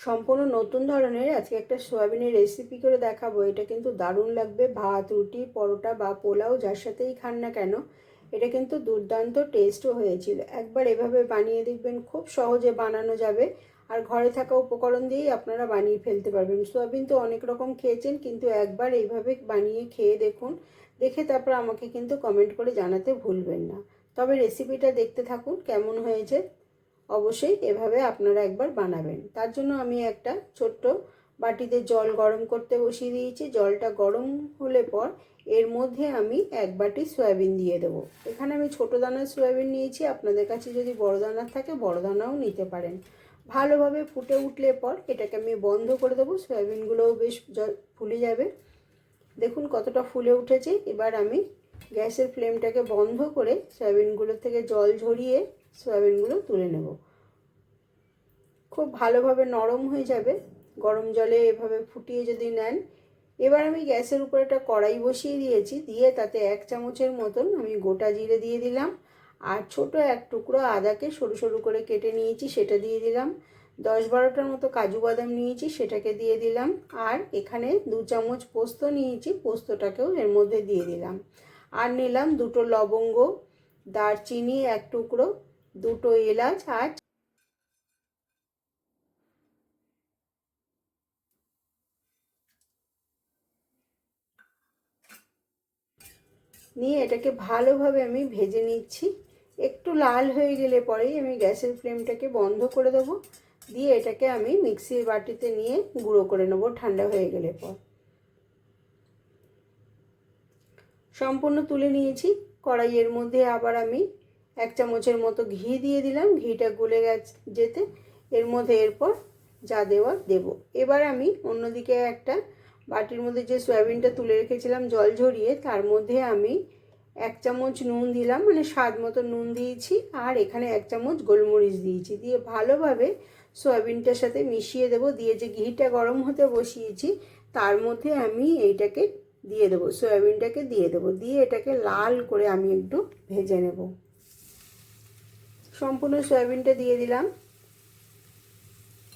সম্পূর্ণ নতুন ধরনের আজকে একটা সয়াবিনের রেসিপি করে দেখাবো। এটা কিন্তু দারুণ লাগবে। ভাত, রুটি, পরোটা বা পোলাও যার সাথেই খান না কেন, এটা কিন্তু দুর্দান্ত টেস্টও হয়েছিল। একবার এভাবে বানিয়ে দেখবেন, খুব সহজে বানানো যাবে। আর ঘরে থাকা উপকরণ দিয়েই আপনারা বানিয়ে ফেলতে পারবেন। সয়াবিন তো অনেক রকম খেয়েছেন, কিন্তু একবার এইভাবে বানিয়ে খেয়ে দেখুন। দেখে তারপর আমাকে কিন্তু কমেন্ট করে জানাতে ভুলবেন না। তবে রেসিপিটা দেখতে থাকুন, কেমন হয়েছে। অবশ্যই এভাবে আপনারা একবার বানাবেন। তার জন্য আমি একটা ছোট্ট বাটিতে জল গরম করতে বসিয়ে দিয়েছি। জলটা গরম হলে পর এর মধ্যে আমি এক বাটি সয়াবিন দিয়ে দেবো। এখানে আমি ছোটো দানার সয়াবিন নিয়েছি। আপনাদের কাছে যদি বড় দানার থাকে, বড় দানাও নিতে পারেন। ভালোভাবে ফুটে উঠলে পর এটাকে আমি বন্ধ করে দেবো। সয়াবিনগুলোও বেশ ফুলে যাবে। দেখুন কতটা ফুলে উঠেছে। এবার আমি গ্যাসের ফ্লেমটাকে বন্ধ করে সয়াবিনগুলো থেকে জল ঝরিয়ে সয়াবিনগুলো তুলে নেব। খুব ভালোভাবে নরম হয়ে যাবে। গরম জলে এভাবে ফুটিয়ে যদি নেন, এবার আমি গ্যাসের উপর একটা কড়াই বসিয়ে দিয়েছি, দিয়ে তাতে এক চামচের মতন আমি গোটা জিরে দিয়ে দিলাম। আর ছোট এক টুকরো আদাকে সরু সরু করে কেটে নিয়েছি, সেটা দিয়ে দিলাম। দশ বারোটার মতো কাজু বাদাম নিয়েছি, সেটাকে দিয়ে দিলাম। আর এখানে দু চামচ পোস্ত নিয়েছি, পোস্তটাকেও এর মধ্যে দিয়ে দিলাম। আর নিলাম দুটো লবঙ্গ, দারচিনি এক টুকরো দুটো এলাচ আর নিয়ে এটাকে ভালোভাবে আমি ভেজে নিচ্ছি। একটু লাল হয়ে গেলে পরেই আমি গ্যাসের ফ্লেমটাকে বন্ধ করে দেবো। দিয়ে এটাকে আমি মিক্সির বাটিতে নিয়ে গুঁড়ো করে নেব, ঠান্ডা হয়ে গেলে পর। সম্পূর্ণ তুলে নিয়েছি। কড়াইয়ের মধ্যে আবার আমি এক চামচের মতো ঘি দিয়ে দিলাম। ঘিটা গলে গেছে যেতে। এর মধ্যে এরপর যা দেওয়ার দেব। এবার আমি অন্যদিকে একটা বাটির মধ্যে যে সয়াবিনটা তুলে রেখেছিলাম জল ঝরিয়ে, তার মধ্যে আমি এক চামচ নুন দিলাম। মানে স্বাদ মতো নুন দিয়েছি আর এখানে এক চামচ গোলমরিচ দিয়েছি। দিয়ে ভালোভাবে সয়াবিনটার সাথে মিশিয়ে দেবো। দিয়ে যে ঘিটা গরম হতে বসিয়েছি, তার মধ্যে আমি এইটাকে দিয়ে দেবো। সয়াবিনটাকে দিয়ে দেবো। দিয়ে এটাকে লাল করে আমি একটু ভেজে নেব। সম্পূর্ণ সয়াবিনটা দিয়ে দিলাম।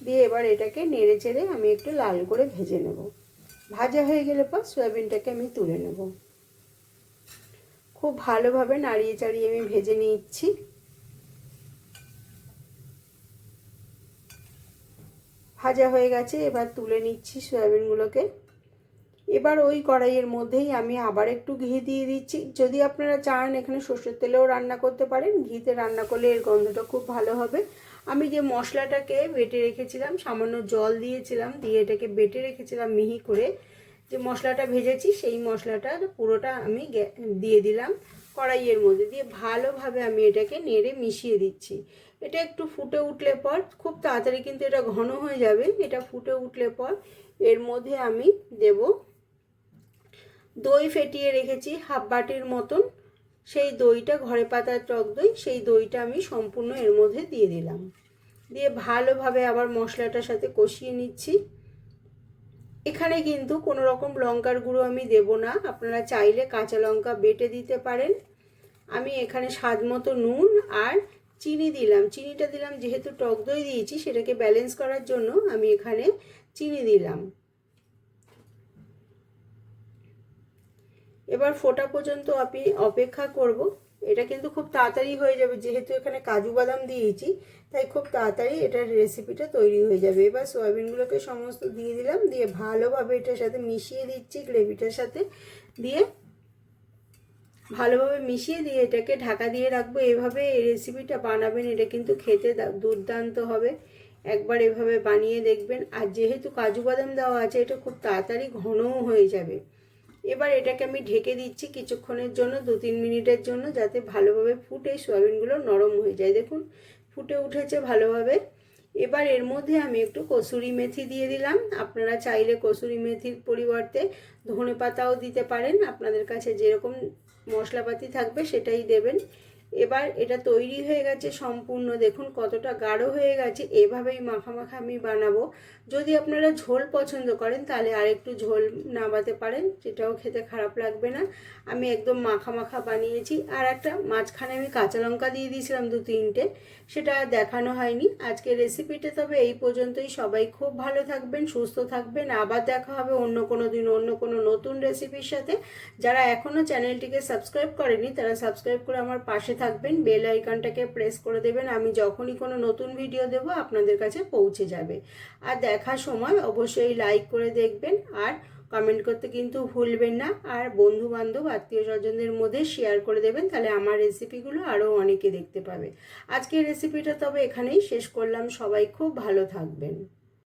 দিয়ে এবার এটাকে নেড়ে চেড়ে আমি একটু লাল করে ভেজে নেব। ভাজা হয়ে গেলে পর সয়াবিনটাকে আমি তুলে নেব। খুব ভালোভাবে নাড়িয়ে চাড়িয়ে আমি ভেজে নিচ্ছি। ভাজা হয়ে গেছে, এবার তুলে নিচ্ছি সয়াবিনগুলোকে। এবার ওই কড়াইয়ের মধ্যেই আমি আবার একটু ঘি দিয়ে দিচ্ছি। যদি আপনারা চান এখানে সর্ষের তেলেও রান্না করতে পারেন, ঘিতে রান্না করলে এর গন্ধটা খুব ভালো হবে। আমি যে মশলাটাকে বেটে রেখেছিলাম, সামান্য জল দিয়েছিলাম, দিয়ে এটাকে বেটে রেখেছিলাম মিহি করে, যে মশলাটা ভেজেছি সেই মশলাটা পুরোটা আমি দিয়ে দিলাম কড়াইয়ের মধ্যে। দিয়ে ভালোভাবে আমি এটাকে নেড়ে মিশিয়ে দিচ্ছি। এটা একটু ফুটে উঠলে পর, খুব তাড়াতাড়ি কিন্তু এটা ঘন হয়ে যাবে, এটা ফুটে উঠলে পর এর মধ্যে আমি দেব দই ফেটিয়ে রেখেছি হাফ বাটির মতন। সেই দইটা ঘরে পাতার টক দই, সেই দইটা আমি সম্পূর্ণ এর মধ্যে দিয়ে দিলাম। দিয়ে ভালোভাবে আবার মশলাটার সাথে কষিয়ে নিচ্ছি। এখানে কিন্তু কোনো রকম লঙ্কার গুঁড়ো আমি দেব না। আপনারা চাইলে কাঁচা লঙ্কা বেটে দিতে পারেন। আমি এখানে স্বাদ মতো নুন আর চিনি দিলাম। চিনিটা দিলাম, যেহেতু টক দই দিয়েছি, সেটাকে ব্যালেন্স করার জন্য আমি এখানে চিনি দিলাম। এবার ফোটা পর্যন্ত আপনি অপেক্ষা করব। এটা কিন্তু খুব তাড়াতাড়ি হয়ে যাবে, যেহেতু এখানে কাজু বাদাম দিয়েছি, তাই খুব তাড়াতাড়ি এটার রেসিপিটা তৈরি হয়ে যাবে। এবার সয়াবিনগুলোকে সমস্ত দিয়ে দিলাম, দিয়ে ভালোভাবে এটার সাথে মিশিয়ে দিচ্ছি গ্রেভিটার সাথে, দিয়ে ভালোভাবে মিশিয়ে দিয়ে এটাকে ঢাকা দিয়ে রাখব। এভাবে এই রেসিপিটা বানাবেন, এটা কিন্তু খেতে দুর্দান্ত হবে। একবার এভাবে বানিয়ে দেখবেন। আর যেহেতু কাজু বাদাম দেওয়া আছে, এটা খুব তাড়াতাড়ি ঘনও হয়ে যাবে। এবার এটাকে আমি ঢেকে দিচ্ছি কিছুক্ষণের জন্য, দু তিন মিনিটের জন্য, যাতে ভালোভাবে ফুটে সোয়াবিনগুলো নরম হয়ে যায়। দেখুন, ফুটে উঠেছে ভালোভাবে। এবার এর মধ্যে আমি একটু কসুরি মেথি দিয়ে দিলাম। আপনারা চাইলে কসুরি মেথির পরিবর্তে ধনে পাতাও দিতে পারেন। আপনাদের কাছে যেরকম মশলাপাতি থাকবে সেটাই দেবেন। এবার এটা তৈরি হয়ে গেছে সম্পূর্ণ। দেখুন কতটা গাঢ় হয়ে গেছে। এভাবেই মাখা মাখা আমি বানাবো। যদি আপনারা ঝোল পছন্দ করেন, তাহলে আর একটু ঝোল নামাতে পারেন, সেটাও খেতে খারাপ লাগবে না। আমি একদম মাখা মাখা বানিয়েছি। আর একটা মাঝখানে আমি কাঁচা লঙ্কা দিয়ে দিয়েছিলাম দু তিনটে, সেটা দেখানো হয়নি। আজকে রেসিপিটা তবে এই পর্যন্তই। সবাই খুব ভালো থাকবেন, সুস্থ থাকবেন। আবার দেখা হবে অন্য কোনো দিন, অন্য কোনো নতুন রেসিপির সাথে। যারা এখনও চ্যানেলটিকে সাবস্ক্রাইব করেনি, তারা সাবস্ক্রাইব করে আমার পাশে থাকবেন বেল আইকনটাকে প্রেস করে দেবেন, আমি যখনই কোনো নতুন ভিডিও দেব, আপনাদের কাছে পৌঁছে যাবে। আর দেখার সময় অবশ্যই লাইক করে দেখবেন, আর কমেন্ট করতে কিন্তু ভুলবেন না। আর বন্ধু বান্ধব আত্মীয় স্বজনদের মধ্যে শেয়ার করে দেবেন, তাহলে আমার রেসিপিগুলো আরও অনেকে দেখতে পাবে। আজকের রেসিপিটা তবে এখানেই শেষ করলাম। সবাই খুব ভালো থাকবেন।